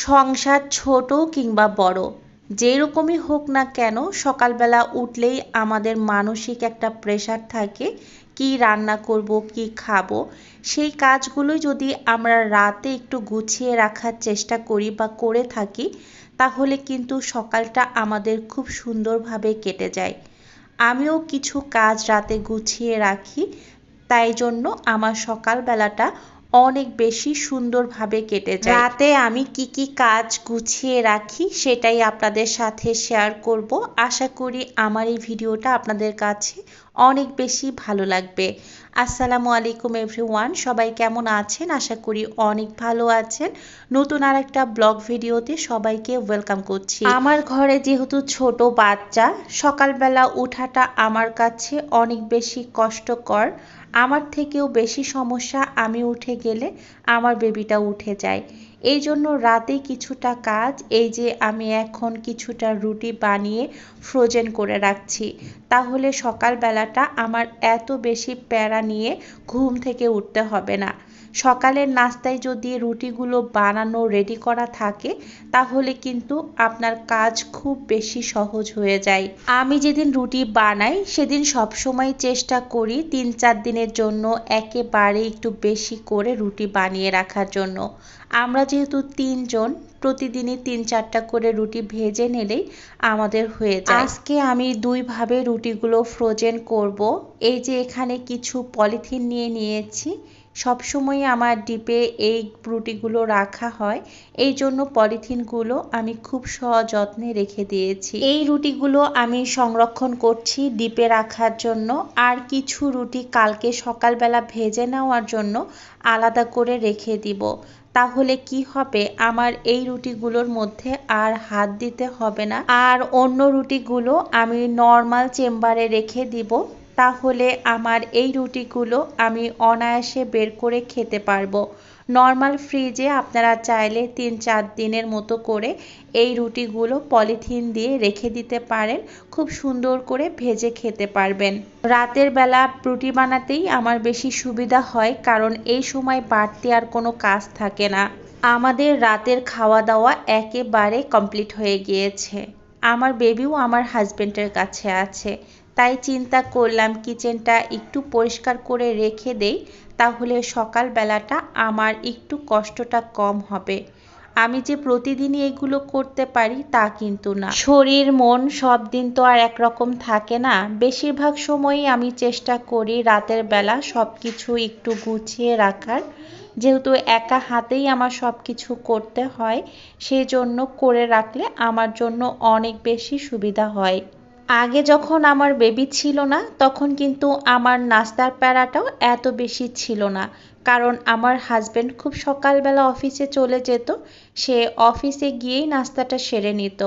সংসার ছোট কিংবা বড়, যেরকমই হোক না কেন সকালবেলা উঠলেই আমাদের মানসিক একটা প্রেশার থাকে, কি রান্না করব, কি খাব, সেই কাজগুলো যদি আমরা রাতে একটু গুছিয়ে রাখার চেষ্টা করি বা করে থাকি, তাহলে কিন্তু সকালটা আমাদের খুব সুন্দরভাবে কেটে যায়। আমিও কিছু কাজ রাতে গুছিয়ে রাখি, তাই জন্য আমার সকালবেলাটা অনেক বেশি সুন্দরভাবে কেটে যায়। রাতে আমি কি কি কাজ গুছিয়ে রাখি সেটাই আপনাদের সাথে শেয়ার করব। আশা করি আমার এই ভিডিওটা আপনাদের কাছে অনেক বেশি ভালো লাগবে। আসসালামু আলাইকুম এভরিওয়ান সবাই কেমন আছেন? আশা করি অনেক ভালো আছেন। নতুন আর একটা ব্লগ ভিডিওতে সবাইকে ওয়েলকাম করছি। আমার ঘরে যেহেতু ছোট বাচ্চা, সকালবেলা ওঠাটা আমার কাছে অনেক বেশি কষ্টকর। আমার থেকেও বেশি সমস্যা আমি উঠে গেলে আমার বেবিটা উঠে যায়। এই জন্য রাতে কিছুটা কাজ, এই যে আমি এখন কিছুটা রুটি বানিয়ে ফ্রোজেন করে রাখছি, তাহলে সকালবেলাটা আমার এত বেশি প্যারা নিয়ে ঘুম থেকে উঠতে হবে না। সকালের নাস্তায় যদি রুটিগুলো বানানো রেডি করা থাকে, তাহলে কিন্তু আপনার কাজ খুব বেশি সহজ হয়ে যায়। আমি যেদিন রুটি বানাই, সেদিন সবসময় চেষ্টা করি তিন চার দিনের জন্য একেবারে একটু বেশি করে রুটি বানিয়ে রাখার জন্য। আমরা যেহেতু তিনজন, প্রতিদিনই তিন চারটা করে রুটি ভেজে নিলেই আমাদের হয়ে যায়। আজকে আমি দুইভাবে রুটিগুলো ফ্রোজেন করব। এই যে এখানে কিছু পলিথিন নিয়ে নিয়েছি। সবসময় আমার ডিপে এই রুটিগুলো রাখা হয়। এই জন্য পলিথিনগুলো আমি খুব সযত্নে রেখে দিয়েছি। এই রুটিগুলো আমি সংরক্ষণ করছি ডিপে রাখার জন্য। আর কিছু রুটি কালকে সকালবেলা ভেজে নেওয়ার জন্য আলাদা করে রেখে দিব। তাহলে কি হবে? আমার এই রুটিগুলোর মধ্যে আর হাত দিতে হবে না। আর অন্য রুটিগুলো আমি নর্মাল চেম্বারে রেখে দিব। তাহলে আমার এই রুটিগুলো আমি অনায়াসে বের করে খেতে পারব। নর্মাল ফ্রিজে আপনারা চাইলে তিন চার দিনের মতো করে এই রুটিগুলো পলিথিন দিয়ে রেখে দিতে পারেন। খুব সুন্দর করে ভেজে খেতে পারবেন। রাতের বেলা রুটি বানাতেই আমার বেশি সুবিধা হয়, কারণ এই সময় বাড়তি আর কোনো কাজ থাকে না। আমাদের রাতের খাওয়া দাওয়া একেবারে কমপ্লিট হয়ে গিয়েছে। আমার বেবিও আমার হাজব্যান্ডের কাছে আছে। তাই চিন্তা করলাম কিচেনটা একটু পরিষ্কার করে রেখে দেই। তাহলে সকালবেলাটা আমার একটু কষ্টটা কম হবে। আমি যে প্রতিদিনই এগুলো করতে পারি তা কিন্তু না। শরীর, মন সব দিন তো আর একরকম থাকে না। বেশিরভাগ সময়ই আমি চেষ্টা করি রাতের বেলা সব কিছু একটু গুছিয়ে রাখার। যেহেতু একা হাতেই আমার সব কিছু করতে হয় সেই জন্য করে রাখলে আমার জন্য অনেক বেশি সুবিধা হয়। আগে যখন আমার বেবি ছিল না, তখন কিন্তু আমার নাস্তার প্যারাটাও এত বেশি ছিল না। কারণ আমার হাজব্যান্ড খুব সকালবেলা অফিসে চলে যেত, সে অফিসে গিয়েই নাস্তাটা সেরে নিত।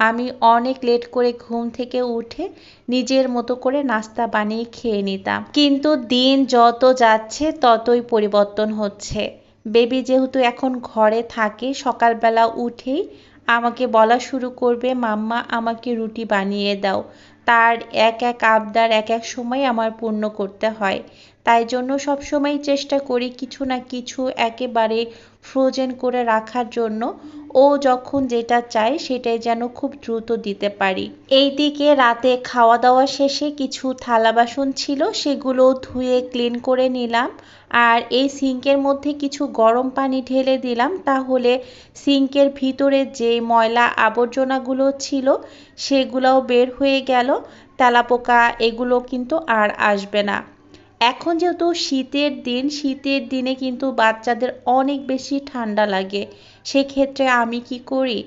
আমি অনেক লেট করে ঘুম থেকে উঠে নিজের মতো করে নাস্তা বানিয়ে খেয়ে নিতাম। কিন্তু দিন যত যাচ্ছে, ততই পরিবর্তন হচ্ছে। বেবি যেহেতু এখন ঘরে থাকে, সকালবেলা উঠেই আমাকে বলা শুরু করবে, মাম্মা, আমাকে রুটি বানিয়ে দাও। তার এক এক আবদার এক এক সময় আমার পূর্ণ করতে হয়। তাই জন্য সবসময় চেষ্টা করি কিছু না কিছু একেবারে ফ্রোজেন করে রাখার জন্য। ও যখন যেটা চায় সেটাই যেন খুব দ্রুত দিতে পারি। এই দিকে রাতে খাওয়া দাওয়া শেষে কিছু থালা বাসন ছিল, সেগুলো ধুয়ে ক্লিন করে নিলাম। আর এই সিঙ্কের মধ্যে কিছু গরম পানি ঢেলে দিলাম। তাহলে সিঙ্কের ভিতরে যে ময়লা আবর্জনাগুলো ছিল, সেগুলোও বের হয়ে গেল। তেলাপোকা, এগুলো কিন্তু আর আসবে না। এখন যেহেতু শীতের দিন, শীতের দিনে কিন্তু বাচ্চাদের অনেক বেশি ঠান্ডা লাগে। সেক্ষেত্রে আমি কি করি?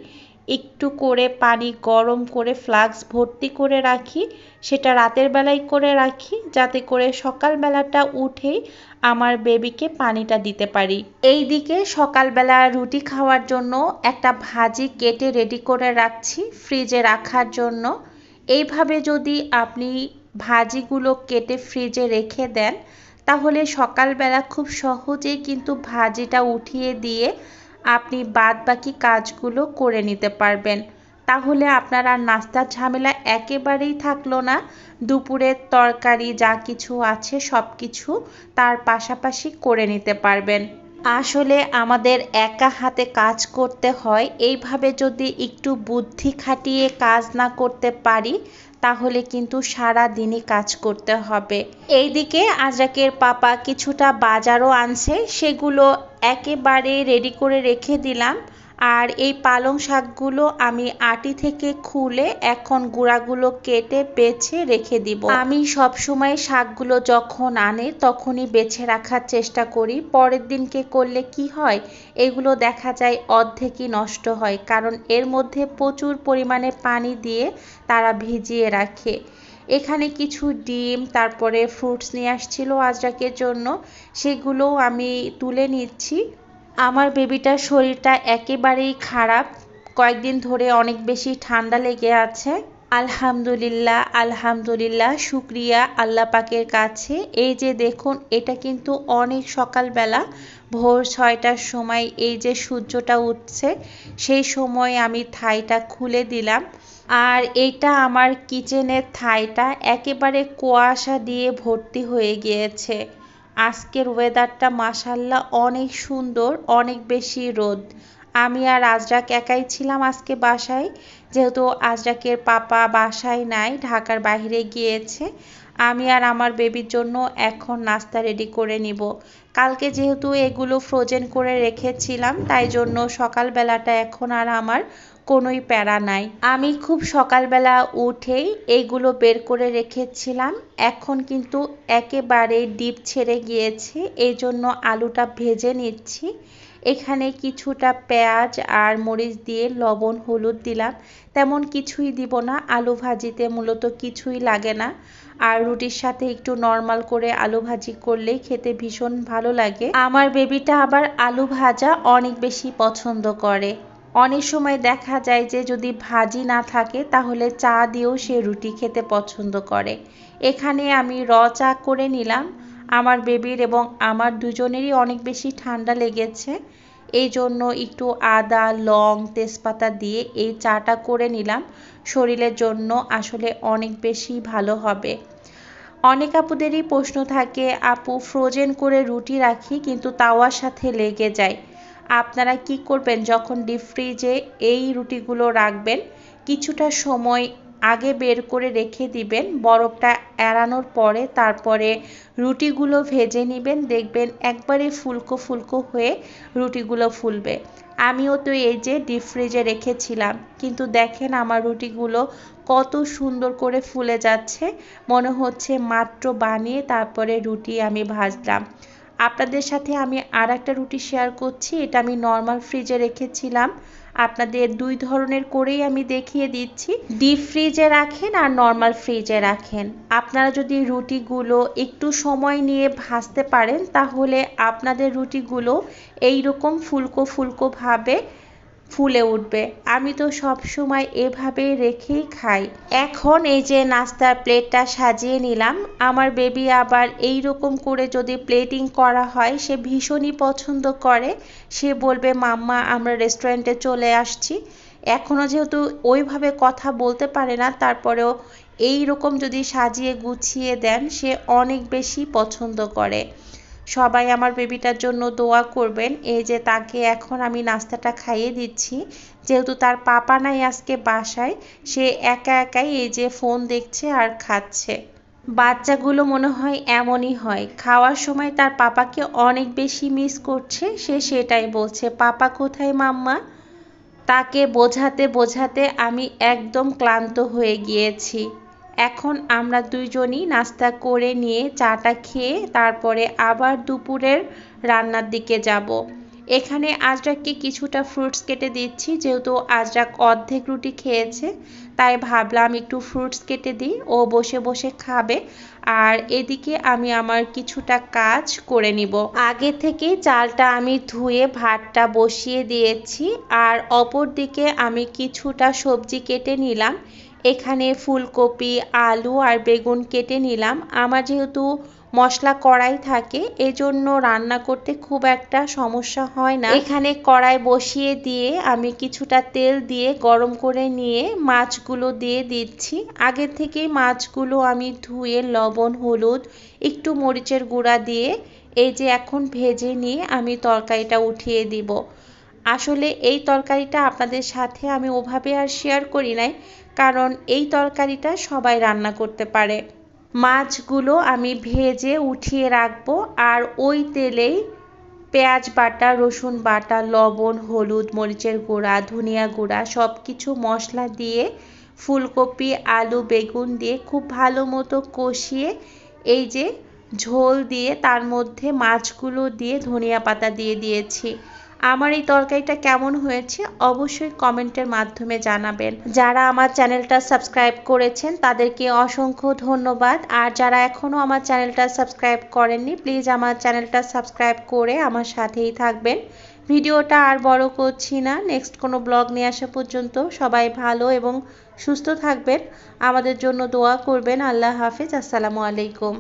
একটু করে পানি গরম করে ফ্লাক্স ভর্তি করে রাখি, সেটা রাতের বেলায় করে রাখি, যাতে করে সকালবেলাটা উঠেই আমার বেবিকে পানিটা দিতে পারি। এই দিকে সকালবেলা রুটি খাওয়ার জন্য একটা ভাজি কেটে রেডি করে রাখছি ফ্রিজে রাখার জন্য। এইভাবে যদি আপনি ভাজিগুলো কেটে ফ্রিজে রেখে দেন, তাহলে সকালবেলা খুব সহজেই কিন্তু ভাজিটা উঠিয়ে দিয়ে আপনি বাদ বাকি কাজগুলো করে নিতে পারবেন। তাহলে আপনার আর নাস্তার ঝামেলা একেবারেই থাকল না। দুপুরের তরকারি যা কিছু আছে সব কিছু তার পাশাপাশি করে নিতে পারবেন। আসলে আমাদের একা হাতে কাজ করতে হয়, এইভাবে যদি একটু বুদ্ধি খাটিয়ে কাজ না করতে পারি তাহলে কিন্তু সারা দিনই কাজ করতে হবে। এইদিকে আজাকের পাপা কিছুটা বাজারও আনছে, সেগুলো একেবারে রেডি করে রেখে দিলাম। আর এই পালং শাকগুলো আমি আটি থেকে খুলে এখন গুঁড়াগুলো কেটে বেছে রেখে দিব। আমি সব সময় শাকগুলো যখন আনে তখনই বেছে রাখার চেষ্টা করি। পরের দিনকে করলে কি হয়? এগুলো দেখা যায় অর্ধেকই নষ্ট হয়, কারণ এর মধ্যে প্রচুর পরিমাণে পানি দিয়ে তারা ভিজিয়ে রাখে। এখানে কিছু ডিম, তারপরে ফ্রুটস নিয়ে আসছিল আজরাকের জন্য। সেগুলো আমি তুলে নিচ্ছি। আমার বেবিটার শরীরটা একেবারেই খারাপ। কয়েকদিন ধরে অনেক বেশি ঠান্ডা লেগে আছে। আলহামদুলিল্লাহ আলহামদুলিল্লাহ, শুক্রিয়া আল্লাহ পাকের কাছে। এই যে দেখুন, এটা কিন্তু অনেক সকালবেলা, ভোর ছয়টার সময় এই যে সূর্যটা উঠছে, সেই সময় আমি থাইটা খুলে দিলাম। আর এইটা আমার কিচেনের থাইটা, একেবারে কুয়াশা দিয়ে ভর্তি হয়ে গিয়েছে। আজকের ওয়েদারটা মাসাল্লাহ অনেক সুন্দর, অনেক বেশি রোদ। আমি আর আজরাক একাই ছিলাম আজকে বাসায়, যেহেতু আজরাকের পাপা বাসায় নাই, ঢাকার বাইরে গিয়েছে। আমি আর আমার বেবির জন্য এখন নাস্তা রেডি করে নিব। কালকে যেহেতু এগুলো ফ্রোজেন করে রেখেছিলাম, তাই জন্য সকালবেলাটা এখন আর আমার কোনোই প্যারা নাই। আমি খুব সকালবেলা উঠেই এইগুলো বের করে রেখেছিলাম, এখন কিন্তু একেবারে ডিপ ছেড়ে গিয়েছে, এই জন্য আলুটা ভেজে নিচ্ছি। এখানে কিছুটা পেঁয়াজ আর মরিচ দিয়ে লবণ, হলুদ দিলাম। তেমন কিছুই দিব না, আলু ভাজিতে মূলত কিছুই লাগে না। আর রুটির সাথে একটু নর্মাল করে আলু ভাজি করলেই খেতে ভীষণ ভালো লাগে। আমার বেবিটা আবার আলু ভাজা অনেক বেশি পছন্দ করে। অনেক সময় দেখা যায় যে যদি ভাজি না থাকে, তাহলে চা দিয়েও সে রুটি খেতে পছন্দ করে। এখানে আমি র চা করে নিলাম। আমার বেবির এবং আমার দুজনেরই অনেক বেশি ঠান্ডা লেগেছে। এই জন্য একটু আদা, লং, তেজপাতা দিয়ে এই চাটা করে নিলাম। শরীরের জন্য আসলে অনেক বেশি ভালো হবে। অনেক আপুদেরই প্রশ্ন থাকে, আপু ফ্রোজেন করে রুটি রাখি, কিন্তু তাওয়ার সাথে লেগে যায়। আপনারা কি করবেন যখন ডিপ ফ্রিজে এই রুটিগুলো রাখবেন? কিছুটা সময় আগে বের করে রেখে দিবেন। বরফটা এড়ানোর পরে তারপরে রুটিগুলো ভেজে নেবেন। দেখবেন একবারে ফুলকো ফুলকো হয়ে রুটিগুলো ফুলবে। আমিও তো এই যে ডিপ ফ্রিজে রেখেছিলাম। কিন্তু দেখেন আমার রুটিগুলো কত সুন্দর করে ফুলে যাচ্ছে। মনে হচ্ছে মাত্র বানিয়ে তারপরে রুটি আমি ভাজলাম। আপনাদের সাথে আমি আর একটা রুটি শেয়ার করছি। এটা আমি নর্মাল ফ্রিজে রেখেছিলাম। আপনাদের দুই ধরনের করেই আমি দেখিয়ে দিচ্ছি। ডিপ ফ্রিজে রাখেন আর নর্মাল ফ্রিজে রাখেন। আপনারা যদি রুটিগুলো একটু সময় নিয়ে ভাজতে পারেন, তাহলে আপনাদের রুটিগুলো এইরকম ফুলকো ফুলকো ভাবে ফুলে উঠবে। আমি তো সব সময় এভাবে রেখেই খাই। এখন এই যে নাস্তার প্লেটটা সাজিয়ে নিলাম, আমার বেবি আবার এই রকম করে যদি প্লেটিং করা হয়, সে ভীষণই পছন্দ করে। সে বলবে, মাম্মা, আমরা রেস্টুরেন্টে চলে আসছি। এখনও যেহেতু ওইভাবে কথা বলতে পারে না, তারপরেও এই রকম যদি সাজিয়ে গুছিয়ে দেন, সে অনেক বেশি পছন্দ করে। সবাই আমার বেবিটার জন্য দোয়া করবেন। এই যে তাকে এখন আমি নাস্তাটা খাইয়ে দিচ্ছি। যেহেতু তার পাপা নাই আজকে বাসায়, সে একা একাই এই যে ফোন দেখছে আর খাচ্ছে। বাচ্চাগুলো মনে হয় এমনই হয়। খাওয়ার সময় তার পাপাকে অনেক বেশি মিস করছে, সে সেটাই বলছে। পাপা কোথায় মাম্মা? তাকে বোঝাতে বোঝাতে আমি একদম ক্লান্ত হয়ে গিয়েছি। এখন আমরা দুইজনই নাস্তা করে নিয়ে চাটা খেয়ে তারপরে আবার দুপুরের রান্নার দিকে যাব। এখানে আজরাককে কিছুটা ফ্রুটস কেটে দিচ্ছি, যেহেতু আজরাক অর্ধেক রুটি খেয়েছে, তাই ভাবলাম একটু ফ্রুটস কেটে দিই, ও বসে বসে খাবে। আর এদিকে আমি আমার কিছুটা কাজ করে নিব। আগে থেকে চালটা আমি ধুয়ে ভাতটা বসিয়ে দিয়েছি, আর অপর দিকে আমি কিছুটা সবজি কেটে নিলাম। এখানে ফুলকপি, আলু আর বেগুন কেটে নিলাম। আমার যেহেতু মশলা কড়াই থাকে, এজন্য রান্না করতে খুব একটা সমস্যা হয় না। এখানে কড়াই বসিয়ে দিয়ে আমি কিছুটা তেল দিয়ে গরম করে নিয়ে মাছগুলো দিয়ে দিচ্ছি। আগে থেকেই মাছগুলো আমি ধুয়ে লবণ, হলুদ, একটু মরিচের গুঁড়া দিয়ে এই যে এখন ভেজে নিয়ে আমি তরকারিটা উঠিয়ে দিব। আসলে এই তরকারিটা আপনাদের সাথে আমি ওভাবে আর শেয়ার করি নাই। কারণ এই তরকারিটা সবাই রান্না করতে পারে। মাছগুলো আমি ভেজে উঠিয়ে রাখব আর ওই তেলেই পেঁয়াজ বাটা, রসুন বাটা, লবণ, হলুদ, মরিচের গুঁড়া, ধনিয়া গুঁড়া সব কিছু মশলা দিয়ে ফুলকপি, আলু, বেগুন দিয়ে খুব ভালো মতো কষিয়ে এই যে ঝোল দিয়ে তার মধ্যে মাছগুলো দিয়ে ধনিয়া পাতা দিয়ে দিয়েছি। আমার এই তরকারিটা কেমন হয়েছে অবশ্যই কমেন্টের মাধ্যমে জানাবেন। যারা আমার চ্যানেলটা সাবস্ক্রাইব করেছেন, তাদেরকে অসংখ্য ধন্যবাদ। আর যারা এখনও আমার চ্যানেলটা সাবস্ক্রাইব করেননি, প্লিজ আমার চ্যানেলটা সাবস্ক্রাইব করে আমার সাথেই থাকবেন। ভিডিওটা আর বড় করছি না। নেক্সট কোনো ব্লগ নিয়ে আসা পর্যন্ত সবাই ভালো এবং সুস্থ থাকবেন। আমাদের জন্য দোয়া করবেন। আল্লাহ হাফিজ। আসসালামু আলাইকুম।